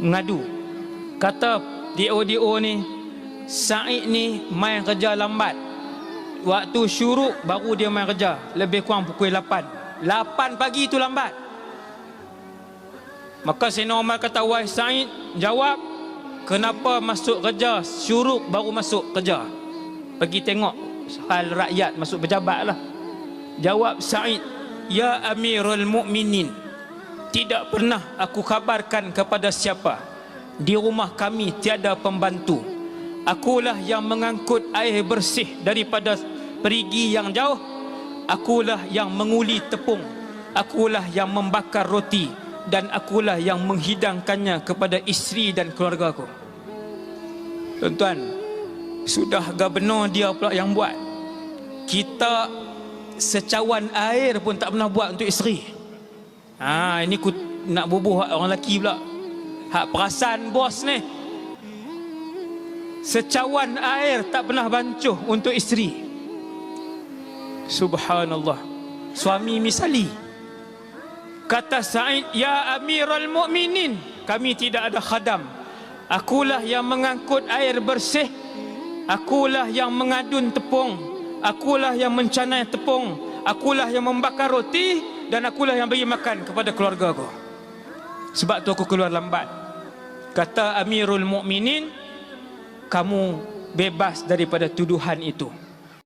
ngadu. Kata DO-DO ni, Said ni main kerja lambat. Waktu syuruk baru dia main kerja. Lebih kurang pukul 8. 8 pagi tu lambat. Maka Sayyidina Umar kata, Wahai Said, jawab, kenapa masuk kerja syuruk baru masuk kerja? Pergi tengok hal rakyat masuk pejabat lah. Jawab Said, Ya Amirul Mukminin, tidak pernah aku kabarkan kepada siapa. Di rumah kami tiada pembantu. Akulah yang mengangkut air bersih daripada perigi yang jauh. Akulah yang menguli tepung. Akulah yang membakar roti dan akulah yang menghidangkannya kepada isteri dan keluarga aku. Tuan-tuan, sudah gubernur dia pula yang buat. Kita secawan air pun tak pernah buat untuk isteri. Ha, ini ku nak bubuh hak orang lelaki pula. Hak perasan bos ni. Secawan air tak pernah bancuh untuk isteri. Subhanallah. Suami misali. Kata Sa'id, Ya Amirul Mukminin, kami tidak ada khadam. Akulah yang mengangkut air bersih. Akulah yang mengadun tepung. Akulah yang mencanai tepung. Akulah yang membakar roti dan akulah yang beri makan kepada keluarga aku. Sebab tu aku keluar lambat. Kata Amirul Mukminin, kamu bebas daripada tuduhan itu.